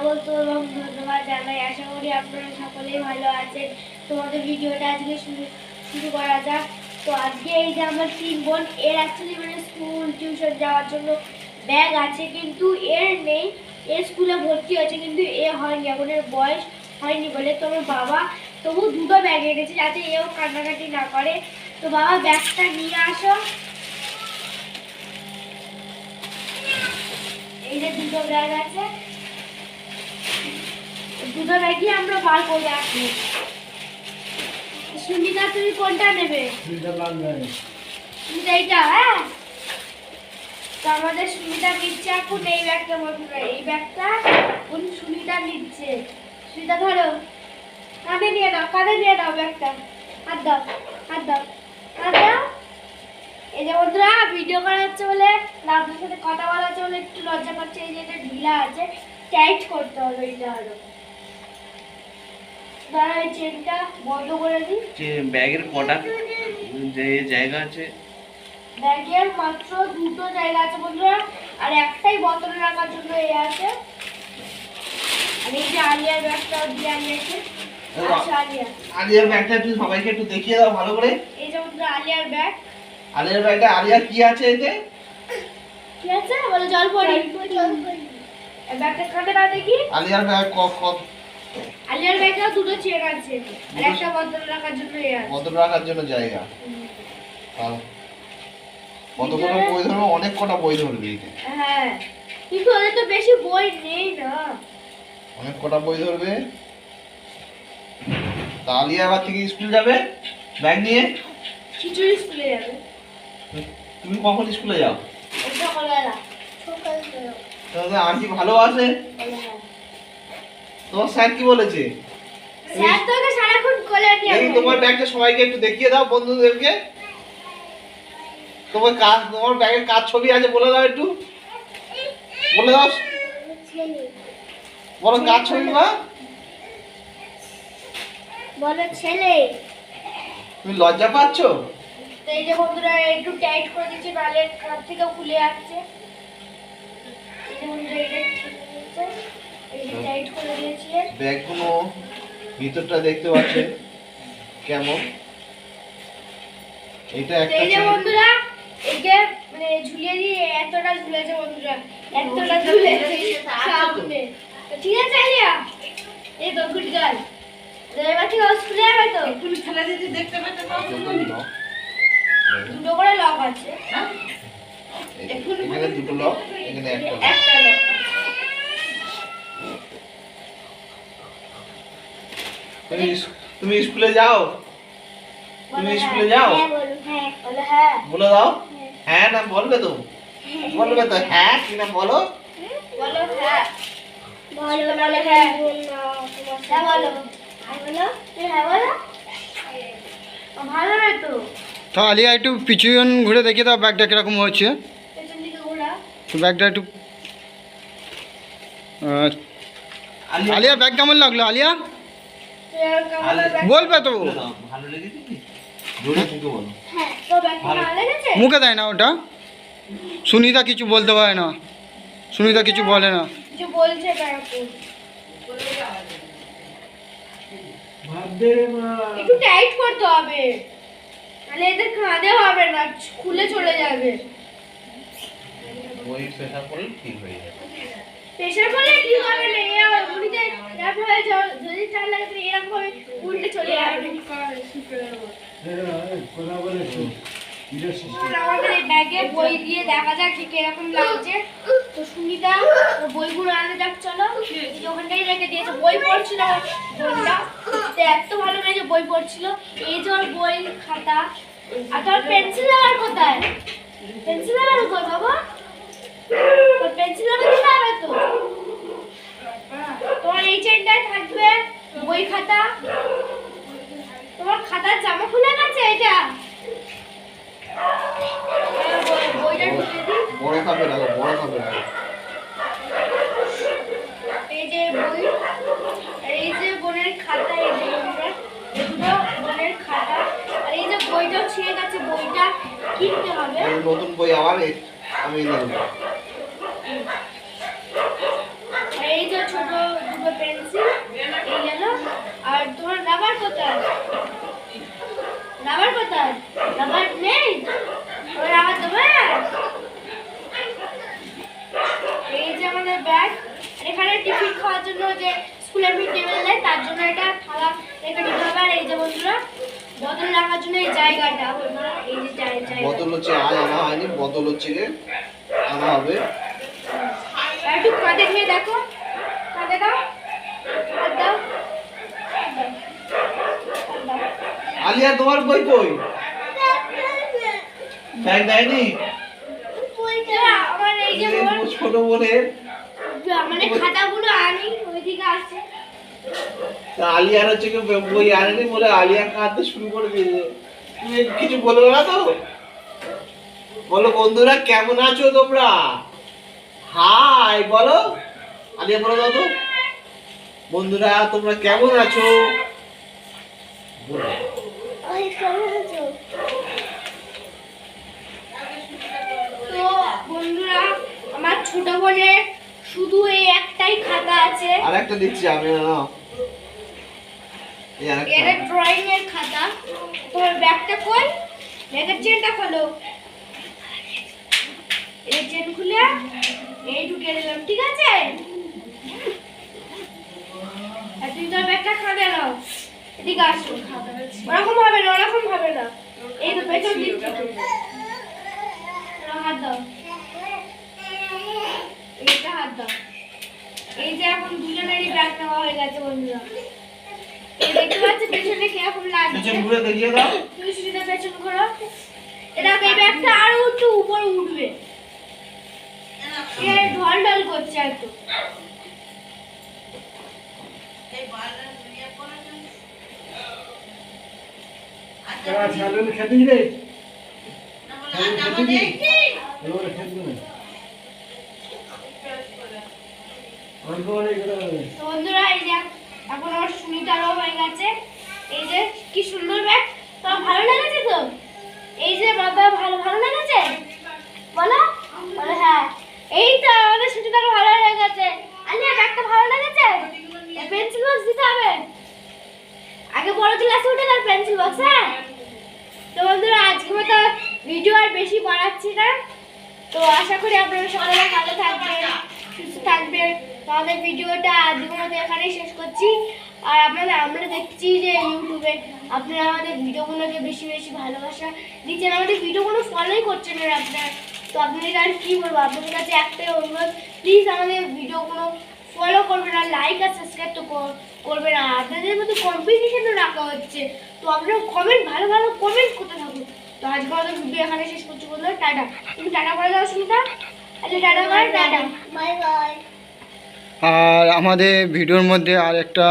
স্বাগত এবং ধন্যবাদ জানাই আশা করি আপনারা সকলেই ভালো আছেন তোমাদের ভিডিওটা আজকে শুরু শুরু করা যাক তো আজকে এই যে আমার তিন বোন এর অ্যাকচুয়ালি মানে স্কুল টিউশন যাওয়ার জন্য ব্যাগ আছে কিন্তু এর নেই এ স্কুলে ভর্তি হয়েছে কিন্তু এ হয়নি এখন এর বয়স হয়নি বলে তো আমার বাবা তবু দুটো ব্যাগ এনেছে যাতে এও কান্নাকাটি না করে তো বাবা ব্যাগটা নিয়ে আসো এই যে দুটো ব্যাগ আছে। দুটো আমরা বার করে রাখব সুনিতা তুমি কোনটা নেবে? সুনিতা এইটা হ্যাঁ? তো আমাদের সুনিতা নিচ্ছে এখন এই ব্যাগটা বন্ধুরা এই ব্যাগটা এখন সুনিতা নিচ্ছে। সুনিতা ধরো কাঁধে নিয়ে দাও কাঁধে নিয়ে দাও ব্যাগটা। হাত দাও হাত দাও হাত দাও। এই যে বন্ধুরা ভিডিও করা হচ্ছে বলে আপনার সাথে কথা বলা হচ্ছে বলে একটু লজ্জা করছে এই যে এটা ঢিলা আছে টাইট করতে হবে এটা আরও। বন্ধ করে দিই। যে ব্যাগের কটা যে জায়গা আছে। ব্যাগের মাত্র দুটো জায়গা আছে বন্ধুরা আর একটাই বোতলে রাখার জন্য এই আছে। আর এই যে আলিয়ার ব্যাগটা দিয়ে আচ্ছা আলিয়ার ব্যাগটা একটু সবাইকে একটু দেখিয়ে দাও ভালো করে। এই যে বন্ধুরা আলিয়ার ব্যাগ। আলিয়ার ব্যাগটা আলিয়া কি আছে এতে? কি আছে? বলে জল পড়ি। এই ব্যাগটা কাঁধে না দেখি। আলিয়ার ব্যাগ ক- ক- আলিয়ার ব্যাগে দুটো চেন আছে। আর একটা বোতলে রাখার জন্য আছে। কত রাখার জন্য জায়গা। তাও কতগুলো বই ধরবে? অনেক কটা বই ধরবে হ্যাঁ কিন্তু ওদের তো বেশি বই নেই না। অনেক কটা বই ধরবে? আবার থেকে স্কুল যাবে? ব্যাগ নিয়ে? খিচুড়ি স্কুলে যাবে। তুমি কখন স্কুলে যাও? সকালবেলা। সকালবেলা। তাহলে আর কি ভালো আছে তোমার স্যার কি বলেছে? স্যার তোকে সারাক্ষণ কোলে নিয়ে তোমার ব্যাগটা সবাইকে একটু দেখিয়ে দাও বন্ধুদেরকে। তোমার কাজ তোমার ব্যাগের কাজ ছবি আছে বলে দাও একটু। বলে দাও। বলো কাজ ছবি মা বলো ছেলে। তুমি লজ্জা পাচ্ছ? তো এই যে বন্ধুরা একটু টাইট করে দিচ্ছি নাহলে কাঁধ থেকে খুলে আসছে। এই যে বন্ধুরা এটা ঠিক হয়েছে। এই যে টাইট করে দিয়েছি। ব্যাগগুলো ভিতরটা দেখতে পাচ্ছে কেমন? এটা একটা এই যে বন্ধুরা এই যে মানে ঝুলিয়ে দিয়ে এতটা ঝুলেছে বন্ধুরা এতটা ঝুলেছে সামনে। তো ঠিক আছে আলিয়া? এই তো গুড গার্ল তো এবার থেকে স্কুলে যাবে তো? দুটো করে লক আছে। হ্যাঁ? এখানে দুটো লক এখানে। একটা লক তুমি তুমি স্কুলে যাও। তুমি স্কুলে যাও। হ্যাঁ বলো হ্যাঁ বলো হ্যাঁ। বলে দাও। হ্যাঁ। না বলবে তো। বলবে তো হ্যাঁ কি না বলো? বলো হ্যাঁ। বলো বলো হ্যাঁ। হ্যাঁ বলো হ্যাঁ বলো। তুমি হ্যাঁ বলো। ও, ভালো তো? তো আলিয়া একটু পিছন ঘুরে দেখিয়ে দাও ব্যাগটা কীরকম হচ্ছে ব্যাগটা একটু আলিয়া ব্যাগ কেমন লাগল আলিয়া তুই আর কেমন আলিয়া- ব্যাগ- বলবে তো মুখে হ্যাঁ মুখে দেয় না ওটা? সুনিতা কিছু বলতে পারে না। সুনিতা কিছু বলে না। কিছু বলছে কাকু একটু টাইট করতে হবে। তাহলে এদের কাঁধে হবে না খুলে চলে যাবে। বই প্রেশার করলে ঠিক হয়ে যাবে। প্রেশার করলে কি হবে? না এ উড়িতে এরকম জ- যদি চাল লাগে এরকম ভাবে উল্টে চলে যাবে। আমাদের এই ব্যাগে বই দিয়ে দেখা যাক যে কীরকম লাগছে। তো সুনিতা বইগুলো আনতে যাক চলো। এই যে ওখানটাই রেখে দিয়েছে। বই পড়ছিল বোনটা। তো এত ভালো লাগে বই পড়ছিল। এই যে ওর বই খাতা। আর তোর পেন্সিল আবার কোথায়? পেন্সিল আবার কোথায় বাবা? সাদা জামা খুলে গেছে এটা? আর এই যে বইটাও ছিঁড়ে গেছে বইটা কিনতে হবে। নতুন বই আবার আমি এই যে ছোট দুটো পেন্সিল এই গেল। আর তোমার রাবার কোথায়? রাবার কোথায়? রাবার নেই? ওই রাবার তোমার? এই যে আমাদের ব্যাগ এখানে টিফিন খাওয়ার জন্য যে স্কুলের মিড ডে মিল দেয় তার জন্য এটা থালা রেখে দিতে হবে। আর এই যে বন্ধুরা বদল রাখার জন্য এই জায়গাটা। বন্ধুরা এই যে জায়গা। বদল হচ্ছে আর আনা হয়নি। বদল হচ্ছে রে আনা হবে। একটু কাঁধে নিয়ে দেখো। কাঁধে দাও। দাও। আলিয়া, তোমার বই কই? ব্যাগ দেয়নি? ছোট তা আলিয়ার হচ্ছে বই আনেনি বলে আলিয়া কাঁদতে শুরু করে কিছু না তো? বলো, বন্ধুরা, কেমন আছো তোমরা? হাই, বলো। আলিয়া, বলো তো। বন্ধুরা, তোমরা কেমন আছো? বলো। তো বন্ধুরা আমার ছোট বোনের শুধু এই একটাই খাতা আছে। আর একটা দিচ্ছি আমি না এটা ড্রয়িং এর খাতা। তোমার ব্যাগটা কই? ব্যাগের চেনটা খোলো। এই চেন খুলে এই ঢুকে দিলাম ঠিক আছে? আর তুমি তোর ব্যাগটা খাবে নাও এদিকে আসো। ওরকম হবে না ওরকম হবে না। এই তো পেছন দিক। হাত দাও। এইটা হাত দাও। এই যে এখন দুজনেরই ব্যাগ নেওয়া হয়ে গেছে বন্ধুরা। এই দেখতে পাচ্ছ পেছনে কীরকম লাগছে পেছন ঘুরে দেখিয়ে দাও। তুমি সুবিধা পেছন ঘোরো। এটা এই ব্যাগটা আরও একটু উপরে উঠবে। এ ঢল ঢল করছে একটু তো হয়ে হ্যাঁ। পেন্সিল বক্স দিতে হবে। আগে বড় ক্লাসে উঠে পেন্সিল বক্স হ্যাঁ? তো বন্ধুরা আজকে মতো ভিডিও আর বেশি বাড়াচ্ছি না। তো আশা করি আপনারা সবাই ভালো থাকবেন, সুস্থ থাকবেন। তো আমাদের ভিডিওটা আজকের মতো এখানেই শেষ করছি। আর আপনারা আমরা দেখছি যে ইউটিউবে আপনারা আমাদের ভিডিওগুলোকে বেশি বেশি ভালোবাসা দিচ্ছেন। আমাদের ভিডিওগুলো ফলোই করছেন না আপনারা। তো আপনাদের আর কী বলব? আপনাদের কাছে একটাই অনুরোধ প্লিজ আমাদের ভিডিওগুলো ফলো করবেন আর লাইক আর সাবস্ক্রাইব তো কর- করবেন। আর আপনাদের মধ্যে কম্পিটিশনও রাখা হচ্ছে। তো আপনারা কমেন্ট ভালো ভালো কমেন্ট করতে থাকুন। তো আজকে আমাদের ভিডিও এখানে শেষ করছি বলল টাটা। তুমি টাটা করে দাও সুমিতা আচ্ছা টাটা করে টাটা। বাই বাই আর আমাদের ভিডিওর মধ্যে আর একটা